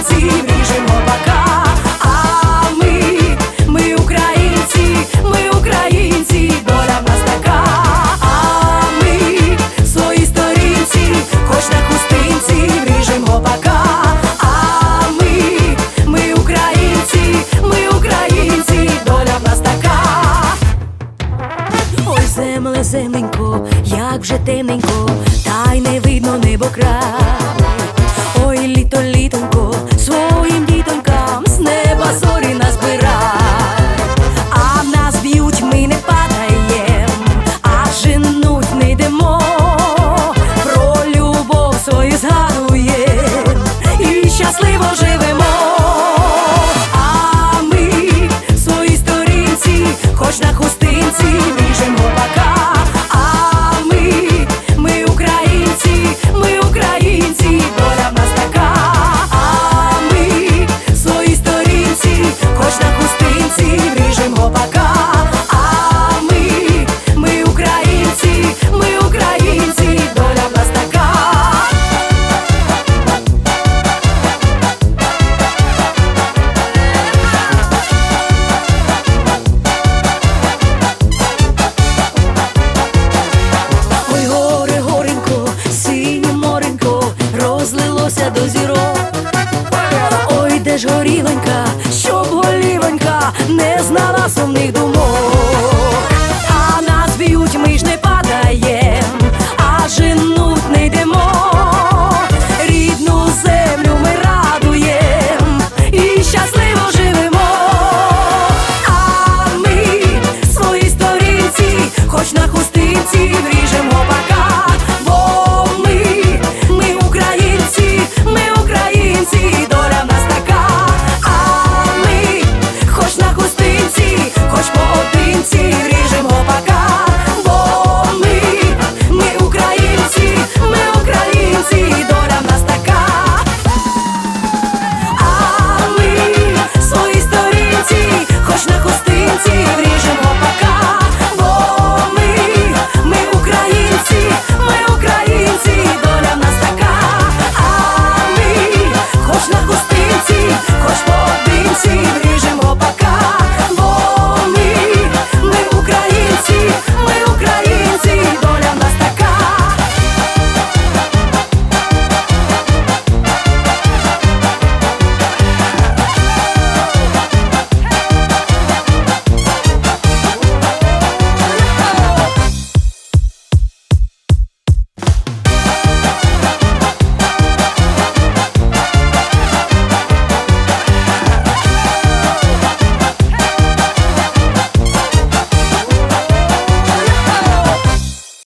українці, ріжемо. А ми, ми українці, ми українці, доля в ми в сторінці, хоч на хустинці, ріжемо бока. А ми, ми українці, ми українці, доля в. Ой, земле, земленько, як вже темненько, та й не видно небо край. Ой, літо літо. піднялася до зірок. Ой, де ж горілонька, щоб голівонька не знала сумних думок.